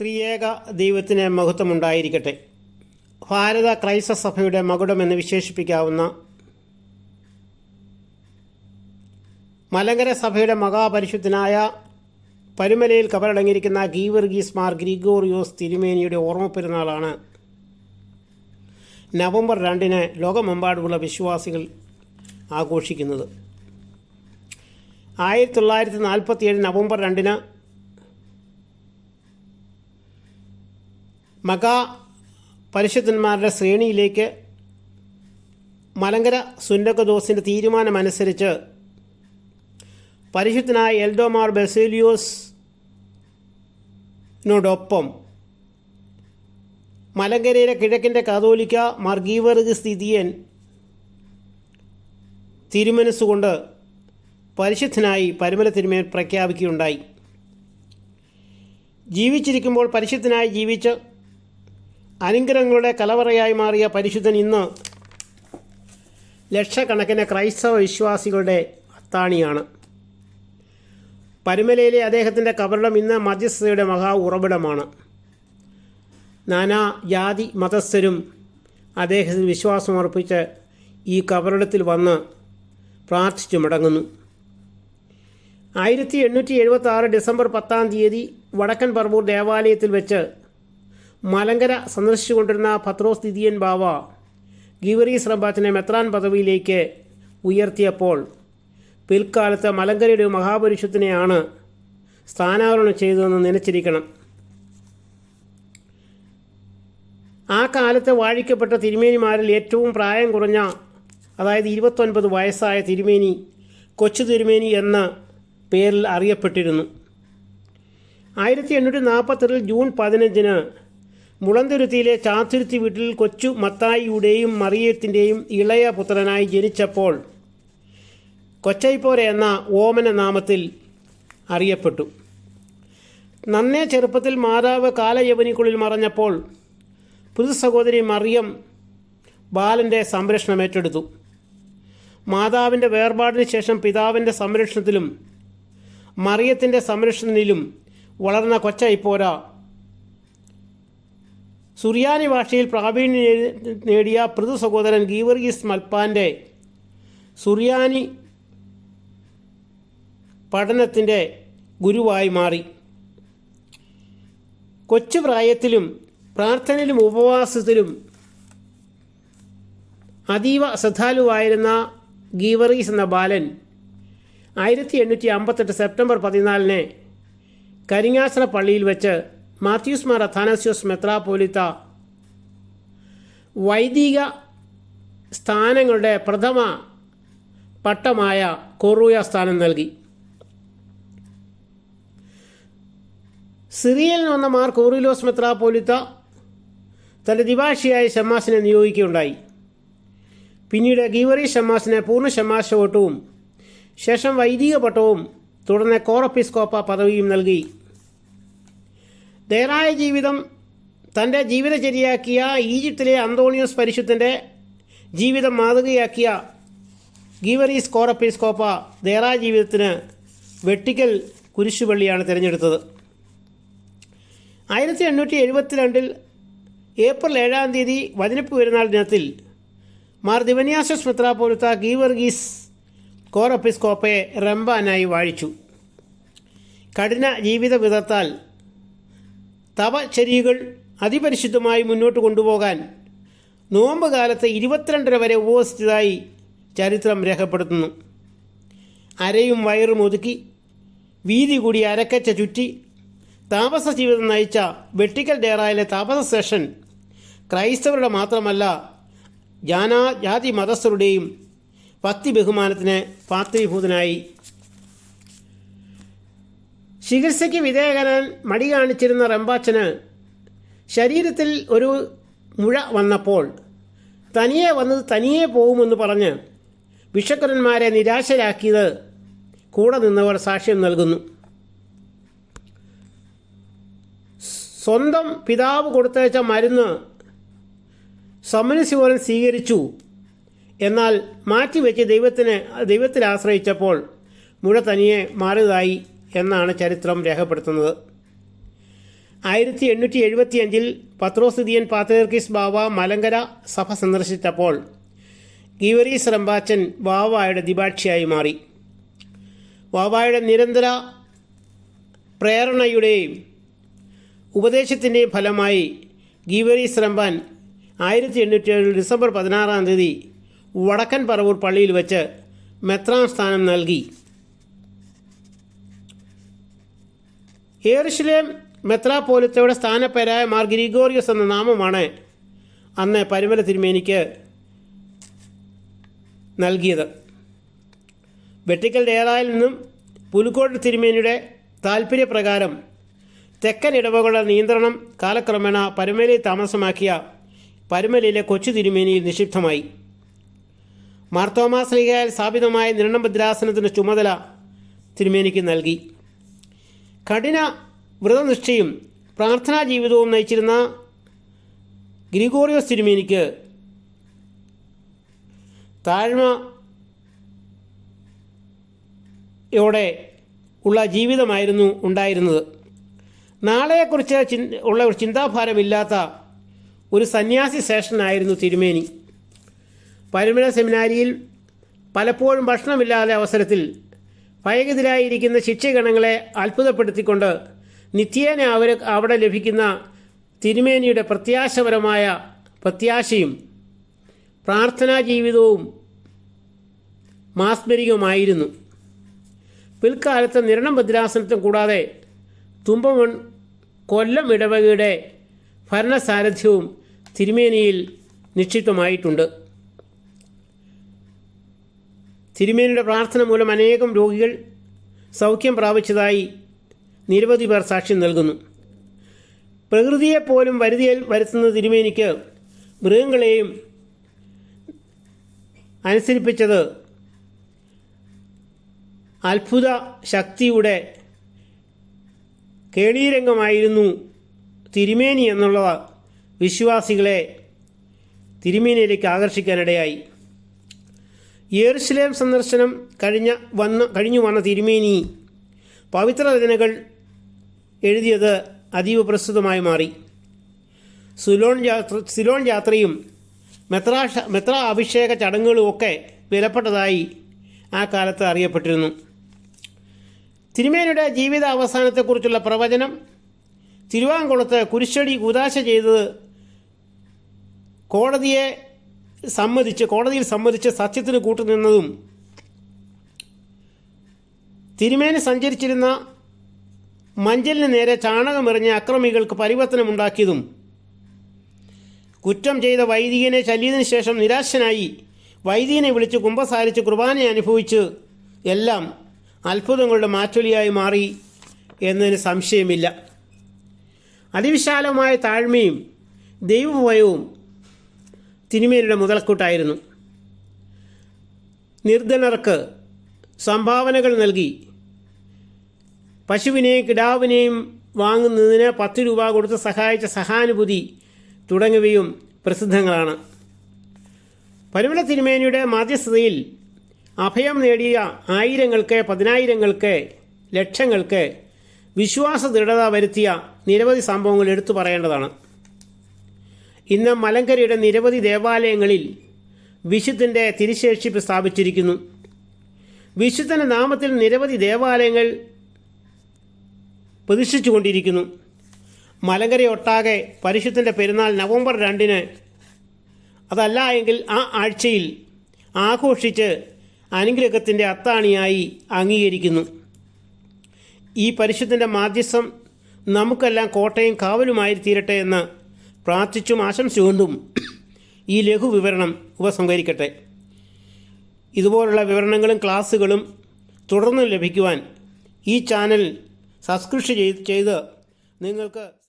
ത്രിയേക ദൈവത്തിന് മഹത്വമുണ്ടായിരിക്കട്ടെ. ഭാരത ക്രൈസ്തവ സഭയുടെ മകുടമെന്ന് വിശേഷിപ്പിക്കാവുന്ന മലങ്കര സഭയുടെ മഹാപരിശുദ്ധനായ പരുമലയിൽ കബറടങ്ങിയിരിക്കുന്ന ഗീവർഗീസ് മാർ ഗ്രിഗോറിയോസ് തിരുമേനിയുടെ ഓർമ്മ പെരുന്നാളാണ് നവംബർ രണ്ടിന് ലോകമെമ്പാടുമുള്ള വിശ്വാസികൾ ആഘോഷിക്കുന്നത്. ആയിരത്തി തൊള്ളായിരത്തി നാൽപ്പത്തി ഏഴ് നവംബർ രണ്ടിന് മകാ പരിശുദ്ധന്മാരുടെ ശ്രേണിയിലേക്ക് മലങ്കര സുന്നകദോസിന്റെ തീരുമാനമനുസരിച്ച് പരിശുദ്ധനായ എൽഡോമാർ ബെസേലിയോസിനോടൊപ്പം മലങ്കരയിലെ കിഴക്കിന്റെ കാതോലിക്ക മർഗീവർഗ് സ്ഥിതിയൻ തിരുമനസ്സുകൊണ്ട് പരിശുദ്ധനായി പരിമല തിരുമേൻ പ്രഖ്യാപിക്കുകയുണ്ടായി. ജീവിച്ചിരിക്കുമ്പോൾ പരിശുദ്ധനായി ജീവിച്ച് അനുഗ്രഹങ്ങളുടെ കലവറയായി മാറിയ പരിശുദ്ധൻ ഇന്ന് ലക്ഷക്കണക്കിന് ക്രൈസ്തവ വിശ്വാസികളുടെ അത്താണിയാണ്. പരുമലയിലെ അദ്ദേഹത്തിന്റെ കബറിടം ഇന്ന് മധ്യസ്ഥതയുടെ മഹാ ഉറവിടമാണ്. നാനാ ജാതി മതസ്ഥരും അദ്ദേഹത്തിന് വിശ്വാസമർപ്പിച്ച് ഈ കബറിടത്തിൽ വന്ന് പ്രാർത്ഥിച്ചു മടങ്ങുന്നു. ആയിരത്തി എണ്ണൂറ്റി എഴുപത്തി ആറ് ഡിസംബർ പത്താം തീയതി വടക്കൻ പറവൂർ ദേവാലയത്തിൽ വെച്ച് മലങ്കര സന്ദർശിച്ചുകൊണ്ടിരുന്ന പത്രോസ് ദിദിയൻ ബാവ ഗീവറീസ് റബ്ബാച്ചിനെ മെത്രാൻ പദവിയിലേക്ക് ഉയർത്തിയപ്പോൾ പിൽക്കാലത്ത് മലങ്കരയുടെ മഹാപുരുഷത്തിനെയാണ് സ്ഥാനാരോഹണം ചെയ്തതെന്ന് നനച്ചിരിക്കണം. ആ കാലത്ത് വാഴിക്കപ്പെട്ട തിരുമേനിമാരിൽ ഏറ്റവും പ്രായം കുറഞ്ഞ അതായത് ഇരുപത്തൊൻപത് വയസ്സായ തിരുമേനി കൊച്ചു തിരുമേനി എന്ന പേരിൽ അറിയപ്പെട്ടിരുന്നു. ആയിരത്തി എണ്ണൂറ്റി നാൽപ്പത്തെട്ടിൽ ജൂൺ പതിനഞ്ചിന് മുളന്തുരുത്തിയിലെ ചാത്തുരുത്തി വീട്ടിൽ കൊച്ചു മത്തായിയുടെയും മറിയത്തിന്റെയും ഇളയ പുത്രനായി ജനിച്ചപ്പോൾ കൊച്ചൈപ്പോര എന്ന ഓമന നാമത്തിൽ അറിയപ്പെട്ടു. നന്നേ ചെറുപ്പത്തിൽ മാതാവ് കാലയവനിക്കുള്ളിൽ മറഞ്ഞപ്പോൾ പുതു സഹോദരി മറിയം ബാലന്റെ സംരക്ഷണം ഏറ്റെടുത്തു മാതാവിന്റെ വേർപാടിന് ശേഷം പിതാവിന്റെ സംരക്ഷണത്തിലും മറിയത്തിന്റെ സംരക്ഷണത്തിലും വളർന്ന കൊച്ചൈപ്പോര സുറിയാനി ഭാഷയിൽ പ്രാവീണ്യം നേടിയ പൃഥു സഹോദരൻ ഗീവർഗീസ് മൽപ്പാന്റെ സുറിയാനി പഠനത്തിന്റെ ഗുരുവായി മാറി. കൊച്ചു പ്രായത്തിലും പ്രാർത്ഥനയിലും ഉപവാസത്തിലും അതീവ ശ്രദ്ധാലുവായിരുന്ന ഗീവറീസ് എന്ന ബാലൻ ആയിരത്തി എണ്ണൂറ്റി അമ്പത്തെട്ട് സെപ്റ്റംബർ പതിനാലിന് കരിങ്ങാശ്ര പള്ളിയിൽ വെച്ച് മാത്യൂസ് മാർ അഥാനാസിയോസ് മെത്രാപോലിത്ത വൈദിക സ്ഥാനങ്ങളുടെ പ്രഥമ പട്ടമായ കൊറൂയ സ്ഥാനം നൽകി. സിറിയയിൽ വന്ന മാർ കോറിലോസ് മെത്രാപോലിത്ത തന്റെ ദിവാഷിയായ ഷമാസിനെ നിയോഗിക്കുകയുണ്ടായി. പിന്നീട് ഗീവറി ഷമാസിനെ പൂർണ ഷമാസ് വോട്ടവും ശേഷം വൈദിക പട്ടവും തുടർന്ന് കോറപ്പിസ്കോപ്പ പദവിയും നൽകി. ദേറായ ജീവിതം തന്റെ ജീവിതചര്യയാക്കിയ ഈജിപ്തിലെ അന്തോണിയോസ് പരിശുദ്ധന്റെ ജീവിതം മാതൃകയാക്കിയ ഗീവറീസ് കോറപ്പിസ്കോപ്പ ദേറായ ജീവിതത്തിന് വെട്ടിക്കൽ കുരിശുപള്ളിയാണ് തിരഞ്ഞെടുത്തത്. ആയിരത്തി എണ്ണൂറ്റി എഴുപത്തിരണ്ടിൽ ഏപ്രിൽ ഏഴാം തീയതി വചനപ്പ് പെരുന്നാൾ ദിനത്തിൽ മാർ ദിവന്യാസസ് മെത്രാപോലത്ത ഗീവർഗീസ് കോറപ്പിസ്കോപ്പയെ റംബാനായി വാഴിച്ചു. കഠിന ജീവിത വിധത്താൽ തപചര്യകൾ അതിപരിശുദ്ധമായി മുന്നോട്ട് കൊണ്ടുപോകാൻ നോമ്പ് കാലത്ത് ഇരുപത്തിരണ്ടര വരെ ഉപവസിച്ചതായി ചരിത്രം രേഖപ്പെടുത്തുന്നു. അരയും വയറും ഒതുക്കി വീതി കൂടി അരക്കച്ച ചുറ്റി താപസ ജീവിതം നയിച്ച വെട്ടിക്കൽ ഡേറായിലെ താപസ സെഷൻ ക്രൈസ്തവരുടെ മാത്രമല്ല ജാനാ ജാതി മതസ്ഥരുടെയും ഭക്തി ബഹുമാനത്തിന് പാത്രീഭൂതനായി ചികിത്സയ്ക്ക് വിധേയകനാൻ മടി കാണിച്ചിരുന്ന റംബാച്ചന് ശരീരത്തിൽ ഒരു മുഴ വന്നപ്പോൾ തനിയെ വന്നത് തനിയെ പോകുമെന്ന് പറഞ്ഞ് വിഷക്കരന്മാരെ നിരാശരാക്കിയത് കൂടെ നിന്നവർ സാക്ഷ്യം നൽകുന്നു. സ്വന്തം പിതാവ് കൊടുത്തയച്ച മരുന്ന് സമനശിവരൻ സ്വീകരിച്ചു. എന്നാൽ മാറ്റിവെച്ച് ദൈവത്തിന് ദൈവത്തിൽ ആശ്രയിച്ചപ്പോൾ മുഴ തനിയെ മാറിയതായി എന്നാണ് ചരിത്രം രേഖപ്പെടുത്തുന്നത്. ആയിരത്തി എണ്ണൂറ്റി എഴുപത്തി അഞ്ചിൽ പത്രോസിദിയൻ പാത്രകീസ് ബാവ മലങ്കര സഭ സന്ദർശിച്ചപ്പോൾ ഗീവറീസ് റംബാച്ചൻ വാവായുടെ ദിബാക്ഷിയായി മാറി. വാവായുടെ നിരന്തര പ്രേരണയുടെയും ഉപദേശത്തിന്റെയും ഫലമായി ഗീവറീസ് റംബാൻ ആയിരത്തി എണ്ണൂറ്റി ഏഴ് ഡിസംബർ പതിനാറാം തീയതി വടക്കൻ പറവൂർ പള്ളിയിൽ വെച്ച് മെത്രാം സ്ഥാനം നൽകി. ഏറുശലേം മെത്രാപോലിത്തയുടെ സ്ഥാനപ്പേരായ മാർ ഗ്രിഗോറിയസ് എന്ന നാമമാണ് അന്ന് പരിമല തിരുമേനിക്ക് നൽകിയത്. വെട്ടിക്കൽ ഡേറായിൽ നിന്നും പുലുക്കോട് തിരുമേനിയുടെ താൽപ്പര്യപ്രകാരം തെക്കൻ ഇടവകളുടെ നിയന്ത്രണം കാലക്രമേണ പരുമലയിൽ താമസമാക്കിയ പരുമലയിലെ കൊച്ചു തിരുമേനിയിൽ നിക്ഷിപ്തമായി. മാർത്തോമാസ് ലീഗയാൽ സ്ഥാപിതമായ നിരണഭദ്രാസനത്തിന്റെ ചുമതല തിരുമേനിക്ക് നൽകി. കഠിന വ്രതനിഷ്ഠയും പ്രാർത്ഥനാ ജീവിതവും നയിച്ചിരുന്ന ഗ്രിഗോറിയോസ് തിരുമേനിക്ക് താഴ്മ യോടെ ഉള്ള ജീവിതമായിരുന്നു ഉണ്ടായിരുന്നത്. നാളെയെക്കുറിച്ച് ചി ഉള്ള ഒരു ചിന്താഭാരമില്ലാത്ത ഒരു സന്യാസി സേഷനായിരുന്നു തിരുമേനി. പരുമല സെമിനാരിയിൽ പലപ്പോഴും ഭക്ഷണമില്ലാതെ അവസരത്തിൽ ഭയകതിരായിരിക്കുന്ന ശിക്ഷഗണങ്ങളെ അത്ഭുതപ്പെടുത്തിക്കൊണ്ട് നിത്യേന അവർ അവിടെ ലഭിക്കുന്ന തിരുമേനിയുടെ പ്രത്യാശപരമായ പ്രത്യാശയും പ്രാർത്ഥനാ ജീവിതവും മാസ്മരികമായിരുന്നു പിൽക്കാലത്ത് നിരണം ഭദ്രാസനത്തും കൂടാതെ തുമ്പമൺ കൊല്ലം ഇടവകയുടെ ഭരണസാരഥ്യവും തിരുമേനിയിൽ നിക്ഷിപ്തമായിട്ടുണ്ട്. തിരുമേനിയുടെ പ്രാർത്ഥന മൂലം അനേകം രോഗികൾ സൗഖ്യം പ്രാപിച്ചതായി നിരവധി പേർ സാക്ഷ്യം നൽകുന്നു. പ്രകൃതിയെപ്പോലും വരുതിയിൽ വരുത്തുന്ന തിരുമേനിക്ക് മൃഗങ്ങളെയും അനുസരിപ്പിച്ചത് അത്ഭുത ശക്തിയുടെ കേളീരംഗമായിരുന്നു തിരുമേനി എന്നുള്ള വിശ്വാസികളെ തിരുമേനിയിലേക്ക് ആകർഷിക്കാനിടയായി. യെറുസലേം സന്ദർശനം കഴിഞ്ഞ വന്ന കഴിഞ്ഞു വന്ന തിരുമേനി പവിത്ര രചനകൾ എഴുതിയത് അതീവ പ്രസ്തുതമായി മാറി. സുലോൺ യാത്ര സിലോൺ യാത്രയും മെത്രാ മെത്ര അഭിഷേക ചടങ്ങുകളും ഒക്കെ വിലപ്പെട്ടതായി ആ കാലത്ത് അറിയപ്പെട്ടിരുന്നു. തിരുമേനിയുടെ ജീവിത അവസാനത്തെക്കുറിച്ചുള്ള പ്രവചനം തിരുവാങ്കുളത്ത് കുരിശടി ഉദാശ ചെയ്തത് കോടതിയെ സമ്മതിച്ച് കോടതിയിൽ സമ്മതിച്ച് സത്യത്തിന് കൂട്ടുനിന്നതും തിരുമേനി സഞ്ചരിച്ചിരുന്ന മഞ്ചലിന് നേരെ ചാണകമെറിഞ്ഞ അക്രമികൾക്ക് പരിവർത്തനമുണ്ടാക്കിയതും കുറ്റം ചെയ്ത വൈദികനെ ചല്ലിയതിനു ശേഷം നിരാശനായി വൈദികനെ വിളിച്ച് കുംഭസാരിച്ച് കുർബാന അനുഭവിച്ച് എല്ലാം അത്ഭുതങ്ങളുടെ മാറ്റൊലിയായി മാറി എന്നതിന് സംശയമില്ല. അതിവിശാലമായ താഴ്മയും ദൈവഭയവും തിരുമേനിയുടെ മുതൽക്കൂട്ടായിരുന്നു. നിർധനർക്ക് സംഭാവനകൾ നൽകി. പശുവിനെയും കിടാവിനെയും വാങ്ങുന്നതിന് പത്ത് രൂപ കൊടുത്ത് സഹായിച്ച സഹാനുഭൂതി തുടങ്ങിയവയും പ്രസിദ്ധങ്ങളാണ്. പരുമല തിരുമേനിയുടെ മാധ്യസ്ഥതയിൽ അഭയം നേടിയ ആയിരങ്ങൾക്ക് പതിനായിരങ്ങൾക്ക് ലക്ഷങ്ങൾക്ക് വിശ്വാസ ദൃഢത വരുത്തിയ നിരവധി സംഭവങ്ങൾ എടുത്തു പറയേണ്ടതാണ്. ഇന്ന് മലങ്കരയുടെ നിരവധി ദേവാലയങ്ങളിൽ വിശുദ്ധന്റെ തിരിശേഷിപ്പ് സ്ഥാപിച്ചിരിക്കുന്നു. വിശുദ്ധന്റെ നാമത്തിൽ നിരവധി ദേവാലയങ്ങൾ പ്രതിഷ്ഠിച്ചുകൊണ്ടിരിക്കുന്നു. മലങ്കരയൊട്ടാകെ പരിശുദ്ധന്റെ പെരുന്നാൾ നവംബർ രണ്ടിന് അതല്ല എങ്കിൽ ആ ആഴ്ചയിൽ ആഘോഷിച്ച് അനുഗ്രഹത്തിന്റെ അത്താണിയായി അംഗീകരിക്കുന്നു. ഈ പരിശുദ്ധന്റെ മാധ്യസ്ഥം നമുക്കെല്ലാം കോട്ടയും കാവലുമായി തീരട്ടെ എന്ന് പ്രാർത്ഥിച്ചും ആശംസിച്ചുകൊണ്ടും ഈ ലഘു വിവരണം ഉപസംഹരിക്കട്ടെ. ഇതുപോലുള്ള വിവരണങ്ങളും ക്ലാസ്സുകളും തുടർന്നും ലഭിക്കുവാൻ ഈ ചാനൽ സബ്സ്ക്രിപ്ഷൻ ചെയ്ത് ചെയ്ത് നിങ്ങൾക്ക്